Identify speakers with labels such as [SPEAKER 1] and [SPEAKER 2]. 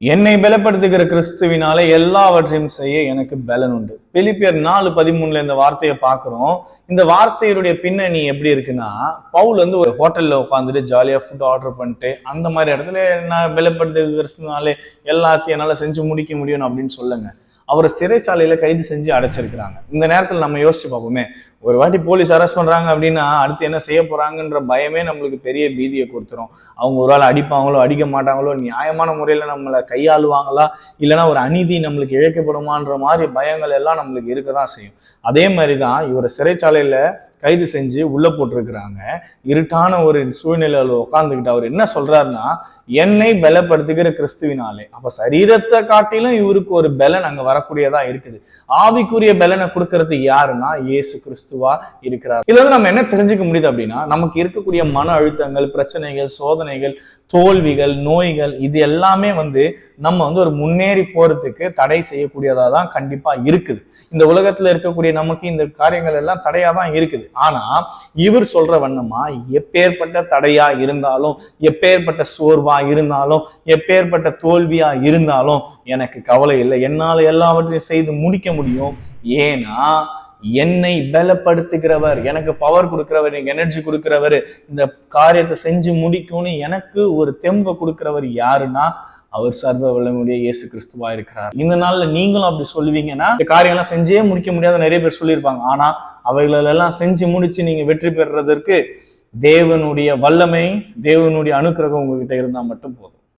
[SPEAKER 1] என்னை பலப்படுத்துகிற கிறிஸ்துவினாலே எல்லாவற்றையும் செய்ய எனக்கு பலன் உண்டு. பிலிப்பியர் நாலு பதிமூணுல இந்த வார்த்தையை பார்க்குறோம். இந்த வார்த்தையுடைய பின்னணி எப்படி இருக்குன்னா பவுல் வந்து ஒரு ஹோட்டல்ல உட்காந்துட்டு ஜாலியாக ஃபுட் ஆர்டர் பண்ணிட்டு அந்த மாதிரி இடத்துல நான் பலப்படுத்துகிற கிறிஸ்துனாலே எல்லாத்தையும் என்னால் செஞ்சு முடிக்க முடியும் அப்படின்னு சொல்லுங்க. அவரை சிறைச்சாலையில கைது செஞ்சு அடைச்சிருக்கிறாங்க. இந்த நேரத்துல நம்ம யோசிச்சு பார்ப்போமே ஒரு வாட்டி போலீஸ் அரெஸ்ட் பண்றாங்க அப்படின்னா அடுத்து என்ன செய்ய போறாங்கன்ற பயமே நம்மளுக்கு பெரிய பீதியை கொடுத்துரும். அவங்க ஒரு ஆள் அடிப்பாங்களோ அடிக்க மாட்டாங்களோ நியாயமான முறையில நம்மளை கையாளுவாங்களா இல்லைன்னா ஒரு அநீதி நம்மளுக்கு இழைக்கப்படுமான்ற மாதிரி பயங்கள் எல்லாம் நம்மளுக்கு இருக்கதான் செய்யும். அதே மாதிரிதான் இவரை சிறைச்சாலையில கைது செஞ்சு உள்ள போட்டிருக்கிறாங்க. இருட்டான ஒரு சூழ்நிலையில் உட்காந்துக்கிட்டு அவர் என்ன சொல்றாருன்னா என்னை பலப்படுத்துகிற கிறிஸ்துவினாலே. அப்ப சரீரத்தை காட்டிலும் இவருக்கு ஒரு பலன் அங்க வரக்கூடியதா இருக்குது. ஆவிக்குரிய பலனை கொடுக்கறது யாருன்னா இயேசு கிறிஸ்துவா இருக்கிறார். இதுல வந்து நம்ம என்ன தெரிஞ்சுக்க முடியுது அப்படின்னா நமக்கு இருக்கக்கூடிய மன அழுத்தங்கள் பிரச்சனைகள் சோதனைகள் தோல்விகள் நோய்கள் இது எல்லாமே வந்து நம்ம வந்து ஒரு முன்னேறி போறதுக்கு தடை செய்யக்கூடியதா தான் கண்டிப்பா இருக்குது. இந்த உலகத்துல இருக்கக்கூடிய நமக்கு இந்த காரியங்கள் எல்லாம் தடையா தான் இருக்குது. ஆனா இவர் சொல்ற வண்ணமா எப்பேற்பட்ட தடையா இருந்தாலும் எப்பேற்பட்ட சோர்வா இருந்தாலும் எப்பேற்பட்ட தோல்வியா இருந்தாலும் எனக்கு கவலை இல்லை. என்னால எல்லாவற்றையும் செய்து முடிக்க முடியும். ஏன்னா என்னை பலப்படுத்துகிறவர் எனக்கு பவர் கொடுக்கிறவர் எனக்கு எனர்ஜி கொடுக்கிறவர் இந்த காரியத்தை செஞ்சு முடிக்கும்னு எனக்கு ஒரு தெம்பை கொடுக்கிறவர் யாருன்னா அவர் சர்வ வல்லமுடைய இயேசு கிறிஸ்துவா இருக்கிறார். இந்த நாள்ல நீங்களும் அப்படி சொல்லுவீங்கன்னா இந்த காரியம்லாம் செஞ்சே முடிக்க முடியாத நிறைய பேர் சொல்லியிருப்பாங்க. ஆனா அவைகளெல்லாம் செஞ்சு முடிச்சு நீங்க வெற்றி பெறுறதற்கு தேவனுடைய வல்லமை தேவனுடைய அனுக்கிரகம் உங்ககிட்ட இருந்தா மட்டும் போதும்.